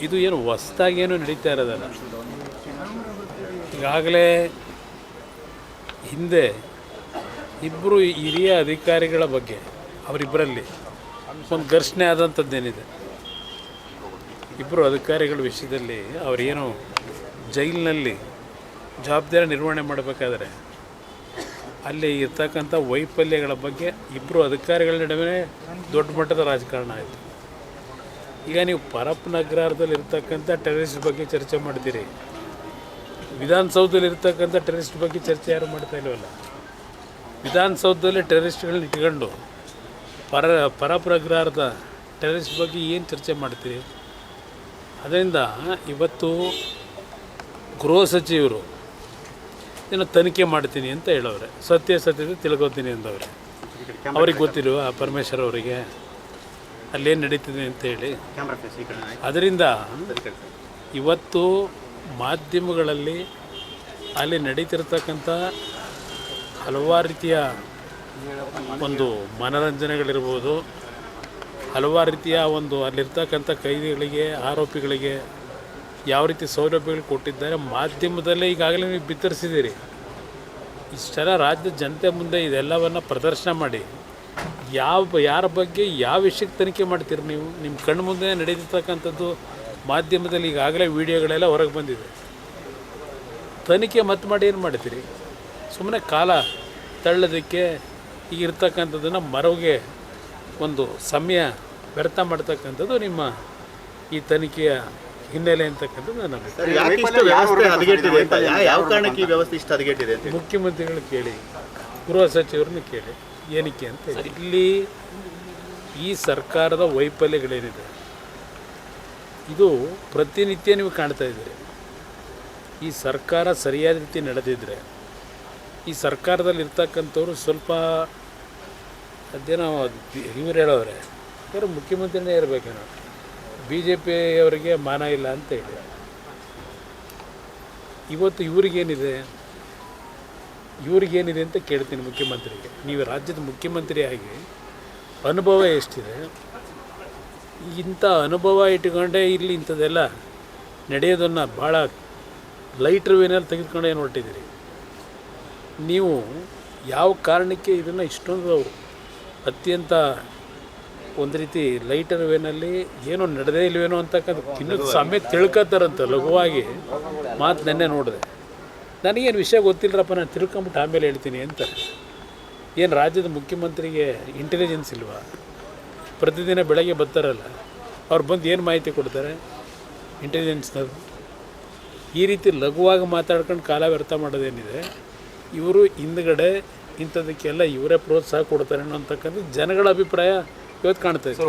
ಇದು ಏನು ಹೊಸ್ದಾಗೇನು ನಡೀತಾ ಇರೋದಲ್ಲ. ಈಗಾಗಲೇ ಹಿಂದೆ ಇಬ್ಬರು ಹಿರಿಯ ಅಧಿಕಾರಿಗಳ ಬಗ್ಗೆ ಅವರಿಬ್ಬರಲ್ಲಿ ಒಂದು ಘರ್ಷಣೆ ಆದಂಥದ್ದೇನಿದೆ. ಇಬ್ಬರು ಅಧಿಕಾರಿಗಳ ವಿಷಯದಲ್ಲಿ ಅವರೇನು ಜೈಲಿನಲ್ಲಿ ಜವಾಬ್ದಾರಿ ನಿರ್ವಹಣೆ ಮಾಡಬೇಕಾದ್ರೆ ಅಲ್ಲಿ ಇರ್ತಕ್ಕಂಥ ವೈಫಲ್ಯಗಳ ಬಗ್ಗೆ ಇಬ್ಬರು ಅಧಿಕಾರಿಗಳ ನಡುವೆ ದೊಡ್ಡ ಮಟ್ಟದ ರಾಜಕಾರಣ ಆಯಿತು. ಈಗ ನೀವು ಪರಪ್ ನಗರದಲ್ಲಿ ಇರ್ತಕ್ಕಂಥ ಟೆರರಿಸ್ಟ್ ಬಗ್ಗೆ ಚರ್ಚೆ ಮಾಡ್ತೀರಿ. ವಿಧಾನಸೌಧದಲ್ಲಿ ಇರ್ತಕ್ಕಂಥ ಟೆರರಿಸ್ಟ್ ಬಗ್ಗೆ ಚರ್ಚೆ ಯಾರು ಮಾಡ್ತಾ ಇಲ್ಲವಲ್ಲ ವಿಧಾನಸೌಧದಲ್ಲಿ ಟೆರರಿಸ್ಟ್ಗಳನ್ನ ಇಟ್ಕೊಂಡು ಪರ ಪರಪ್ರಗ್ರಹಾರದ ಟೆರರಿಸ್ಟ್ ಬಗ್ಗೆ ಏನು ಚರ್ಚೆ ಮಾಡ್ತೀರಿ? ಅದರಿಂದ ಇವತ್ತು ಗೃಹ ಸಚಿವರು ಇದನ್ನು ತನಿಖೆ ಮಾಡ್ತೀನಿ ಅಂತ ಹೇಳವ್ರೆ. ಸತ್ಯದ ತಿಳ್ಕೊತೀನಿ ಅಂದವ್ರೆ. ಅವ್ರಿಗೆ ಗೊತ್ತಿರುವ ಪರಮೇಶ್ವರ್ ಅವರಿಗೆ? ಅಲ್ಲೇನು ನಡೀತಿದೆ ಅಂತ ಹೇಳಿ. ಕ್ಯಾಮ್ರಾ ಫೇಸ್ ಈ ಅದರಿಂದ ಇವತ್ತು ಮಾಧ್ಯಮಗಳಲ್ಲಿ ಅಲ್ಲಿ ನಡೀತಿರ್ತಕ್ಕಂಥ ಹಲವಾರು ರೀತಿಯ ಒಂದು ಮನೋರಂಜನೆಗಳಿರ್ಬೋದು. ಹಲವಾರು ರೀತಿಯ ಒಂದು ಅಲ್ಲಿರ್ತಕ್ಕಂಥ ಕೈದಿಗಳಿಗೆ ಆರೋಪಿಗಳಿಗೆ ಯಾವ ರೀತಿ ಸೌಲಭ್ಯಗಳು ಕೊಟ್ಟಿದ್ದಾರೆ ಮಾಧ್ಯಮದಲ್ಲೇ ಈಗಾಗಲೇ ನೀವು ಬಿತ್ತರಿಸಿದ್ದೀರಿ. ಇಷ್ಟೆಲ್ಲ ರಾಜ್ಯದ ಜನತೆ ಮುಂದೆ ಇದೆಲ್ಲವನ್ನು ಪ್ರದರ್ಶನ ಮಾಡಿ. ಯಾವ ಯಾರ ಬಗ್ಗೆ ಯಾವ ವಿಷಯಕ್ಕೆ ತನಿಖೆ ಮಾಡ್ತೀರಿ ನೀವು? ನಿಮ್ಮ ಕಣ್ಣು ಮುಂದೆ ನಡೆದಿರ್ತಕ್ಕಂಥದ್ದು ಮಾಧ್ಯಮದಲ್ಲಿ ಈಗಾಗಲೇ ವಿಡಿಯೋಗಳೆಲ್ಲ ಹೊರಗೆ ಬಂದಿದೆ. ತನಿಖೆ ಮತ್ತೆ ಮಾಡಿ ಏನು ಮಾಡ್ತೀರಿ? ಸುಮ್ಮನೆ ಕಾಲ ತಳ್ಳೋದಕ್ಕೆ ಈಗ ಇರ್ತಕ್ಕಂಥದ್ದನ್ನು ಮರವಿಗೆ ಒಂದು ಸಮಯ ವ್ಯರ್ಥ ಮಾಡ್ತಕ್ಕಂಥದ್ದು ನಿಮ್ಮ ಈ ತನಿಖೆಯ ಹಿನ್ನೆಲೆ ಅಂತಕ್ಕಂಥದ್ದು ನನ್ನ ಮುಖ್ಯಮಂತ್ರಿಗಳು ಕೇಳಿ ಗೃಹ ಸಚಿವರನ್ನು ಕೇಳಿ. ಏನಕ್ಕೆ ಅಂತ. ಇಲ್ಲಿ ಈ ಸರ್ಕಾರದ ವೈಫಲ್ಯಗಳೇನಿದೆ? ಇದು ಪ್ರತಿನಿತ್ಯ ನೀವು ಕಾಣ್ತಾ ಇದ್ದೀರಿ ಈ ಸರ್ಕಾರ ಸರಿಯಾದ ರೀತಿ ನಡೆದಿದ್ರೆ, ಈ ಸರ್ಕಾರದಲ್ಲಿ ಇರ್ತಕ್ಕಂಥವ್ರು ಸ್ವಲ್ಪ, ಅದೇನೋ ಇವ್ರು ಹೇಳೋರೆ ಯಾರು ಮುಖ್ಯಮಂತ್ರಿನೇ ಇರಬೇಕೇನೋ ಬಿ ಜೆ ಪಿಯವರಿಗೆ ಮಾನ ಇಲ್ಲ ಅಂತ ಹೇಳಿ. ಇವತ್ತು ಇವ್ರಿಗೇನಿದೆ? ಇವ್ರಿಗೇನಿದೆ ಅಂತ ಕೇಳ್ತೀನಿ ಮುಖ್ಯಮಂತ್ರಿಗೆ. ನೀವು ರಾಜ್ಯದ ಮುಖ್ಯಮಂತ್ರಿಯಾಗಿ ಅನುಭವ ಎಷ್ಟಿದೆ? ಇಂಥ ಅನುಭವ ಇಟ್ಕೊಂಡೇ ಇಲ್ಲಿ ಇಂಥದ್ದೆಲ್ಲ ನಡೆಯೋದನ್ನು ಭಾಳ ಲೈಟ್ರ್ ವೇನಲ್ಲಿ ತೆಗೆದುಕೊಂಡು ಏನು ನೀವು ಯಾವ ಕಾರಣಕ್ಕೆ ಇದನ್ನು ಇಷ್ಟೊಂದು ಅತ್ಯಂತ ಒಂದು ರೀತಿ ಲೈಟರ್ ವೇನಲ್ಲಿ ಏನೋ ನಡೆದೇ ಇಲ್ವೇನೋ ಅಂತಕ್ಕಂಥ ಇನ್ನೂ ಸಮಯ ತಿಳ್ಕೊತಾರಂತ ಲಘುವಾಗಿ ಮಾತು ನೆನ್ನೆ ನೋಡಿದೆ. ನನಗೇನು ವಿಷಯ ಗೊತ್ತಿಲ್ಲರಪ್ಪ, ನಾನು ತಿರ್ಕೊಂಬಿಟ್ಟು ಆಮೇಲೆ ಹೇಳ್ತೀನಿ ಅಂತ. ಏನು ರಾಜ್ಯದ ಮುಖ್ಯಮಂತ್ರಿಗೆ ಇಂಟೆಲಿಜೆನ್ಸ್ ಇಲ್ವಾ? ಪ್ರತಿದಿನ ಬೆಳಗ್ಗೆ ಬರ್ತಾರಲ್ಲ, ಅವ್ರು ಬಂದು ಏನು ಮಾಹಿತಿ ಕೊಡ್ತಾರೆ? ಇಂಟೆಲಿಜೆನ್ಸ್ನವ್ರು ಈ ರೀತಿ ಲಘುವಾಗಿ ಮಾತಾಡ್ಕೊಂಡು ಕಾಲ ವ್ಯರ್ಥ ಮಾಡೋದೇನಿದೆ? ಇವರು ಹಿಂದ್ಗಡೆ ಇಂಥದಕ್ಕೆಲ್ಲ ಇವರೇ ಪ್ರೋತ್ಸಾಹ ಕೊಡ್ತಾರೆ ಅನ್ನೋಂಥಕ್ಕಂಥ ಜನಗಳ ಅಭಿಪ್ರಾಯ ಇವತ್ತು ಕಾಣ್ತಾ ಇದೆ.